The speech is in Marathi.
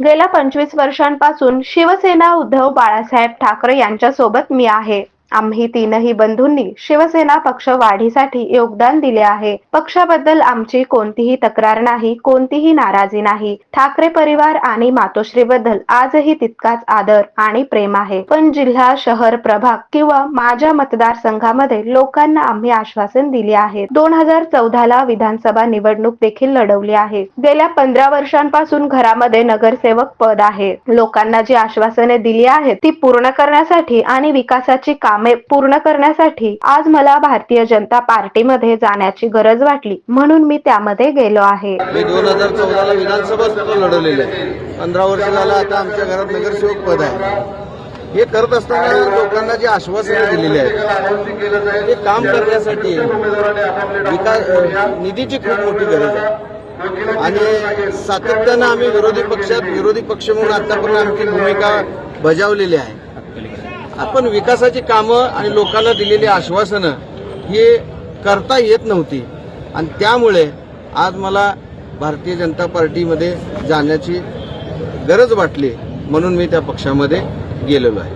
गेल्या पंचवीस वर्षांपासून शिवसेना उद्धव बाळासाहेब ठाकरे यांच्यासोबत मी आहे. आम्ही तीनही बंधूंनी शिवसेना पक्ष वाढीसाठी योगदान दिले आहे. पक्षाबद्दल आमची कोणतीही तक्रार नाही कोणतीही नाराजी नाही. ठाकरे परिवार आणि मातोश्रीबद्दल आजही तितकाच आदर आणि प्रेम आहे. पण जिल्हा शहर प्रभाग किंवा माझ्या मतदारसंघामध्ये लोकांना आम्ही आश्वासन दिले आहे. दोन हजार चौदाला विधानसभा निवडणूक देखील लढवली आहे. गेल्या पंधरा वर्षांपासून घरामध्ये नगरसेवक पद आहे. लोकांना जी आश्वासने दिली आहेत ती पूर्ण करण्यासाठी आणि विकासाची काम कामे पूर्ण करण्यासाठी आज मला भारतीय जनता पार्टीमध्ये जाण्याची गरज वाटली म्हणून मी त्यामध्ये गेलो आहे. मी दोन हजार चौदाला विधानसभा सुद्धा लढवलेली आहे. पंधरा वर्ष झालं आता आमच्या घरात नगरसेवक पद आहे. हे करत असताना लोकांना जे आश्वासनं दिलेली आहेत ते काम करण्यासाठी विकास निधीची खूप मोठी गरज आहे. आणि सातत्यानं आम्ही विरोधी पक्षात विरोधी पक्ष म्हणून आतापर्यंत आमची भूमिका बजावलेली आहे. आपण विकासाची कामं आणि लोकांना दिलेली आश्वासनं हे करता येत नव्हती. आणि त्यामुळे आज मला भारतीय जनता पार्टीमध्ये जाण्याची गरज वाटली म्हणून मी त्या पक्षामध्ये गेलेलो आहे.